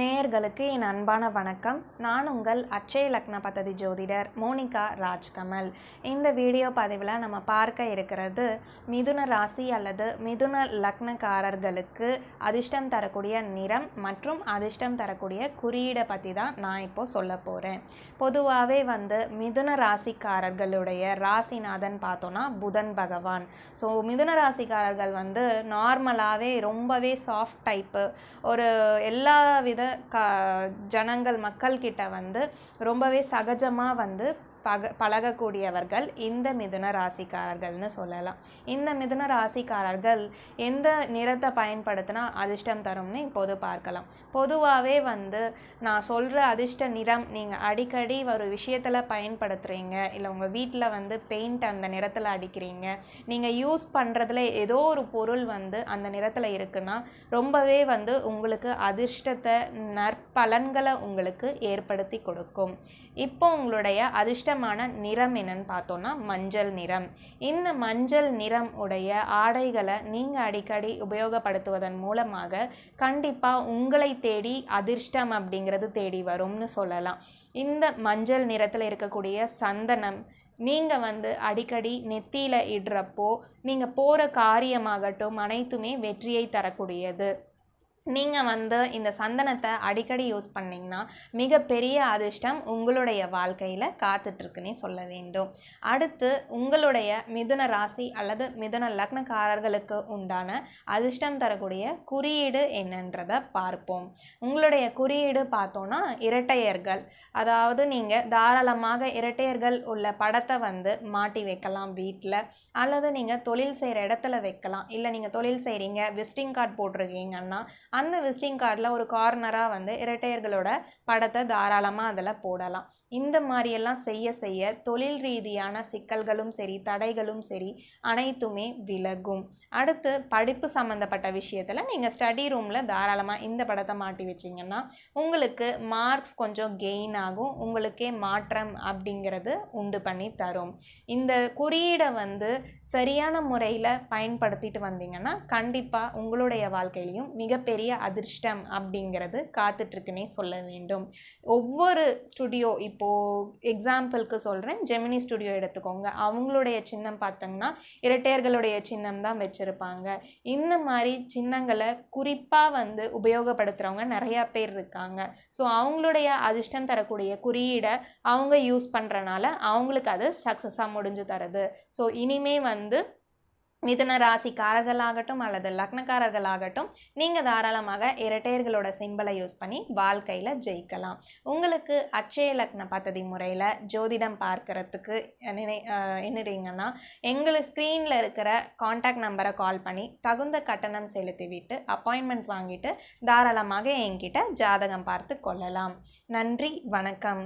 நேயர்களுக்கு என் அன்பான வணக்கம். நான் உங்கள் அட்சய லக்ன பததி ஜோதிடர் மோனிகா ராஜ்கமல். இந்த வீடியோ பதிவில் நம்ம பார்க்க இருக்கிறது மிதுன ராசி அல்லது மிதுன லக்னக்காரர்களுக்கு அதிர்ஷ்டம் தரக்கூடிய நிறம் மற்றும் அதிர்ஷ்டம் தரக்கூடிய குறியீடை பற்றி தான் நான் இப்போ சொல்ல போகிறேன் பொதுவாகவே வந்து மிதுன ராசிக்காரர்களுடைய ராசிநாதன் பார்த்தோன்னா புதன் பகவான். ஸோ மிதுன ராசிக்காரர்கள் வந்து நார்மலாகவே ரொம்பவே சாஃப்ட் டைப்பு ஒரு எல்லா வித க ஜனங்கள் மக்கள்கிட்ட வந்து ரொம்பவே சகஜமாக வந்து பக பழகக்கூடியவர்கள் இந்த மிதுன ராசிக்காரர்கள்னு சொல்லலாம். இந்த மிதுன ராசிக்காரர்கள் எந்த நிறத்தை பயன்படுத்தினா அதிர்ஷ்டம் தரும்னு இப்போது பார்க்கலாம். பொதுவாகவே வந்து நான் சொல்கிற அதிர்ஷ்ட நிறம் நீங்கள் அடிக்கடி ஒரு விஷயத்தில் பயன்படுத்துகிறீங்க இல்லை உங்கள் வீட்டில் வந்து பெயிண்ட் அந்த நிறத்தில் அடிக்கிறீங்க. நீங்கள் யூஸ் பண்ணுறதுல ஏதோ ஒரு பொருள் வந்து அந்த நிறத்தில் இருக்குன்னா ரொம்பவே வந்து உங்களுக்கு அதிர்ஷ்டத்தை நற்பலன்களை உங்களுக்கு ஏற்படுத்தி கொடுக்கும். இப்போ உங்களுடைய அதிர்ஷ்ட இஷ்டமான நிறம் என்னன்னு பார்த்தோன்னா மஞ்சள் நிறம். இந்த மஞ்சள் நிறம் உடைய ஆடைகளை நீங்கள் அடிக்கடி உபயோகப்படுத்துவதன் மூலமாக கண்டிப்பாக உங்களை தேடி அதிர்ஷ்டம் அப்படிங்கிறது தேடி வரும்னு சொல்லலாம். இந்த மஞ்சள் நிறத்தில் இருக்கக்கூடிய சந்தனம் நீங்கள் வந்து அடிக்கடி நெத்தியில் இடுறப்போ நீங்கள் போகிற காரியமாகட்டும் அனைத்துமே வெற்றியை தரக்கூடியது. நீங்கள் வந்து இந்த சந்தனத்தை அடிக்கடி யூஸ் பண்ணிங்கன்னா மிகப்பெரிய அதிர்ஷ்டம் உங்களுடைய வாழ்க்கையில் காத்துட்ருக்குன்னே சொல்ல வேண்டும். அடுத்து உங்களுடைய மிதுன ராசி அல்லது மிதுன லக்னக்காரர்களுக்கு உண்டான அதிர்ஷ்டம் தரக்கூடிய குறியீடு என்னன்றதை பார்ப்போம். உங்களுடைய குறியீடு பார்த்தோன்னா இரட்டையர்கள். அதாவது நீங்கள் தாராளமாக இரட்டையர்கள் உள்ள படத்தை வந்து மாட்டி வைக்கலாம் வீட்டில் அல்லது நீங்கள் தொழில் செய்கிற இடத்துல வைக்கலாம். இல்லை நீங்கள் தொழில் செய்கிறீங்க விசிட்டிங் கார்டு போட்டிருக்கீங்கன்னா அந்த விசிட்டிங் கார்டில் ஒரு கார்னராக வந்து இரட்டையர்களோட படத்தை தாராளமாக அதில் போடலாம். இந்த மாதிரியெல்லாம் செய்ய செய்ய தொழில் ரீதியான சிக்கல்களும் சரி தடைகளும் சரி அனைத்துமே விலகும். அடுத்து படிப்பு சம்மந்தப்பட்ட விஷயத்தில் நீங்கள் ஸ்டடி ரூமில் தாராளமாக இந்த படத்தை மாட்டி வச்சிங்கன்னா உங்களுக்கு மார்க்ஸ் கொஞ்சம் கெயின் ஆகும். உங்களுக்கே மாற்றம் அப்படிங்கிறது உண்டு பண்ணி தரும். இந்த குறியீடை வந்து சரியான முறையில் பயன்படுத்திட்டு வந்தீங்கன்னா கண்டிப்பாக உங்களுடைய வாழ்க்கையிலையும் மிகப்பெரிய அதிர்ஷ்டம் அப்படிங்கிறது காத்துட்ருக்குன்னே சொல்ல வேண்டும். ஒவ்வொரு ஸ்டுடியோ இப்போது எக்ஸாம்பிளுக்கு சொல்கிறேன் ஜெமினி ஸ்டுடியோ எடுத்துக்கோங்க. அவங்களுடைய சின்னம் பார்த்தோங்கன்னா இரட்டையர்களுடைய சின்னம் தான் வச்சுருப்பாங்க. இந்த மாதிரி சின்னங்களை குறிப்பாக வந்து உபயோகப்படுத்துகிறவங்க நிறையா பேர் இருக்காங்க. ஸோ அவங்களுடைய அதிர்ஷ்டம் தரக்கூடிய குறியீடை அவங்க யூஸ் பண்ணுறனால அவங்களுக்கு அது சக்ஸஸாக முடிஞ்சு தருது. ஸோ இனிமே வந்து மிதுன ராசிக்காரர்களாகட்டும் அல்லது லக்னக்காரர்களாகட்டும் நீங்கள் தாராளமாக இரட்டையர்களோட சிம்பலை யூஸ் பண்ணி வாழ்க்கையில் ஜெயிக்கலாம். உங்களுக்கு அட்சய லக்ன பദ്ധதி முறையில் ஜோதிடம் பார்க்கறதுக்கு நினை என்னறீங்கன்னா எங்களுக்கு ஸ்க்ரீனில் இருக்கிற காண்டாக்ட் நம்பரை கால் பண்ணி தகுந்த கட்டணம் செலுத்தி விட்டு அப்பாயின்மெண்ட் வாங்கிட்டு தாராளமாக என்கிட்ட ஜாதகம் பார்த்து கொள்ளலாம். நன்றி வணக்கம்.